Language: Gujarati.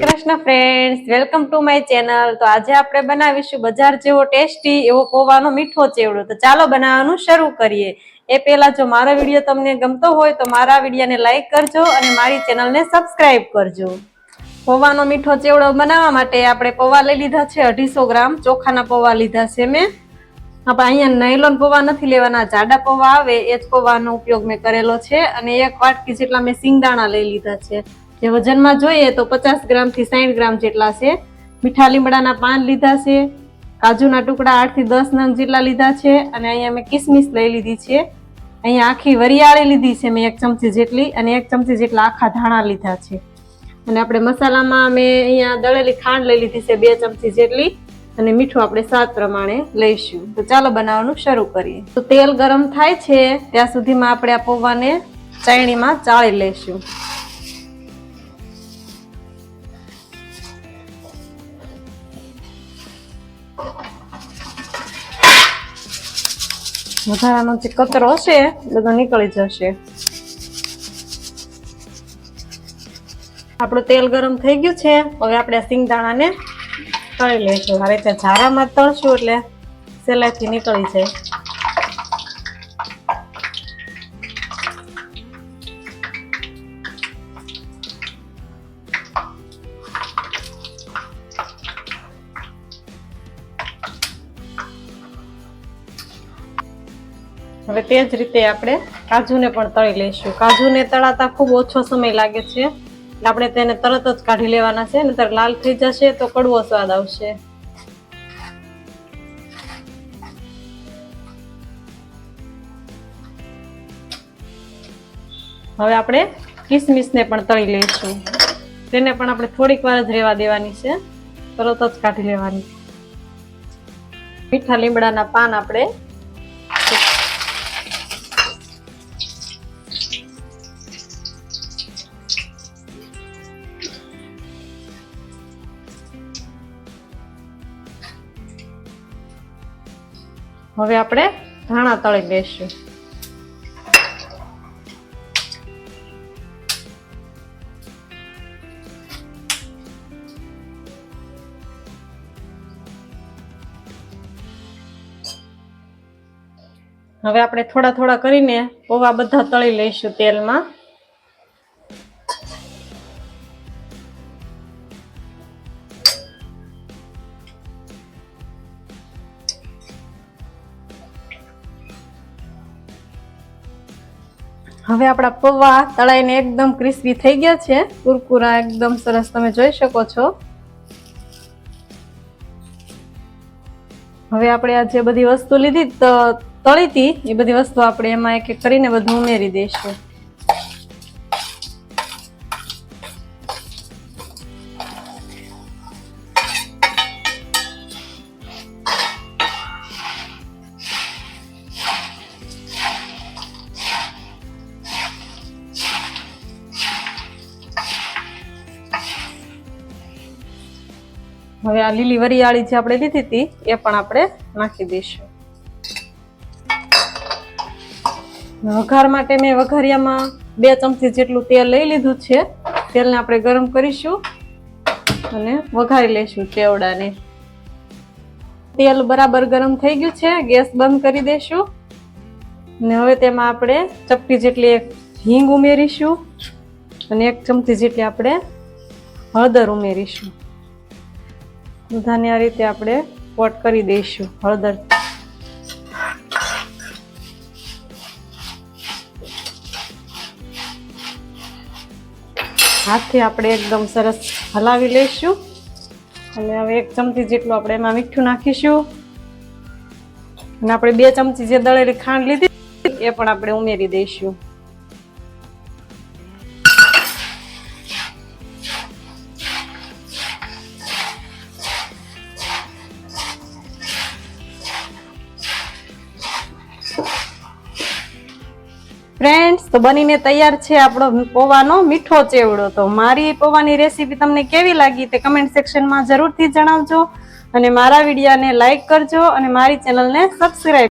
Friends welcome to my channel તો આજે આપણે બનાવીશું બજાર જેવો ટેસ્ટી એવો પૌવાનો મીઠો ચેવડો. તો ચાલો બનાવવાનું શરૂ કરીએ. એ પહેલા જો મારો વીડિયો તમને ગમતો હોય તો મારા વિડીયોને લાઈક કરજો અને મારી ચેનલને સબસ્ક્રાઇબ કરજો. પૌવાનો મીઠો ચેવડો બનાવવા માટે આપણે પૌવા લઈ લીધા છે અઢીસો ગ્રામ. ચોખાના પૌવા લીધા છે મેં. આપણે અહીંયા નાયલોન પૌવા નથી લેવાના, જાડા પૌવા આવે, એ જ પૌવાનો ઉપયોગ મેં કરેલો છે. અને એક વાટકી જેટલા મેં સિંગદાણા લઈ લીધા છે. જે વજનમાં જોઈએ તો પચાસ ગ્રામથી સાઠ ગ્રામ જેટલા છે. મીઠા લીમડાના પાન લીધા છે. કાજુના ટુકડા આઠથી દસ નંગ જેટલા લીધા છે અને અહીંયા મેં કિસમિસ લઈ લીધી છે. અહીંયા આખી વરિયાળી લીધી છે મેં એક ચમચી જેટલી અને એક ચમચી જેટલા આખા ધાણા લીધા છે. અને આપણે મસાલામાં મેં અહીંયા દળેલી ખાંડ લઈ લીધી છે બે ચમચી જેટલી અને મીઠું આપણે સ્વાદ પ્રમાણે લઈશું. તો ચાલો બનાવવાનું શરૂ કરીએ. તો તેલ ગરમ થાય છે, ત્યાં સુધીમાં આપણે આ પૌવાને ચાયણીમાં ચાળી લઈશું. વધારાનો જે કચરો હશે, બધો નીકળી જશે. આપણું તેલ ગરમ થઈ ગયું છે. હવે આપણે સિંગદાણાને તળી લઈશું. આ રીતે ઝારામાં તળશું એટલે સહેલાઈથી નીકળી જાય. હવે તે જ રીતે આપણે કાજુને પણ તળી લઈશું. કાજુને તળાતા ખૂબ ઓછો સમય લાગે છે. એટલે આપણે તેને તરત જ કાઢી લેવાના છે. નહીતર લાલ થઈ જશે તો કડવો સ્વાદ આવશે. હવે આપણે કિસમિસને પણ તળી લઈશું. તેને પણ આપણે થોડીક વાર જ રહેવા દેવાની છે. તરત જ કાઢી લેવાની. મીઠા લીમડાના પાન આપણે હવે આપણે ધાણા તળી લઈશું હવે આપણે થોડા થોડા કરીને પૌવા બધા તળી લઈશું તેલમાં. હવે આપણા પૌવા તળાઈને એકદમ ક્રિસ્પી થઈ ગયા છે. કુરકુરા એકદમ સરસ તમે જોઈ શકો છો. હવે આપણે આ જે બધી વસ્તુ લીધી તળી હતી એ બધી વસ્તુ આપણે એમાં એક એક કરીને બધું ઉમેરી દઈશું. હવે આ લીલી વરિયાળી જે આપણે લીધી હતી, એ પણ આપણે નાખી દઈશું. વઘાર માટે મેં વઘારિયામાં બે ચમચી જેટલું તેલ લઈ લીધું છે. તેલને આપણે ગરમ કરીશું અને વઘારી લઈશું ચેવડાને. તેલ બરાબર ગરમ થઈ ગયું છે, ગેસ બંધ કરી દઈશું. અને હવે તેમાં આપણે ચપટી જેટલી એક હિંગ ઉમેરીશું અને એક ચમચી જેટલી આપણે હળદર ઉમેરીશું. બધાને આ રીતે આપણે કોટ કરી દઈશું, હળદર. હાથથી આપણે એકદમ સરસ હલાવી લઈશું. અને હવે એક ચમચી જેટલું આપણે એમાં મીઠું નાખીશું. અને આપણે બે ચમચી જે દળેલી ખાંડ લીધી, એ પણ આપણે ઉમેરી દઈશું. ફ્રેન્ડ્સ તો બનીને તૈયાર છે આપણો પૌવાનો મીઠો ચેવડો. તો મારી પૌવાની રેસીપી તમને કેવી લાગી તે કમેન્ટ સેક્શનમાં જરૂરથી જણાવજો અને મારા વિડીયાને લાઇક કરજો અને મારી ચેનલને સબસ્ક્રાઈબ